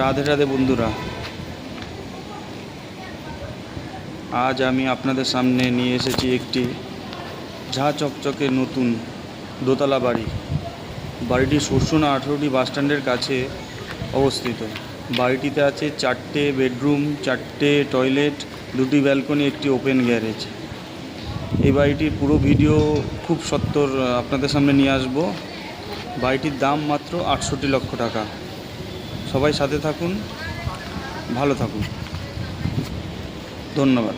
রাধে রাধে বন্ধুরা। আজ আমি আপনাদের সামনে নিয়ে এসেছি একটি ঝা চকচকে নতুন দোতলা বাড়ি। বাড়িটি সরসুনা আঠেরোটি বাসস্ট্যান্ডের কাছে অবস্থিত। বাড়িটিতে আছে চারটে বেডরুম, চারটে টয়লেট, দুটি ব্যালকনি, একটি ওপেন গ্যারেজ। এই বাড়িটির পুরো ভিডিও খুব সত্তর আপনাদের সামনে নিয়ে আসব। বাড়িটির দাম মাত্র আটষট্টি লক্ষ টাকা। সবাই সাথে থাকুন ভালো থাকুন। ধন্যবাদ।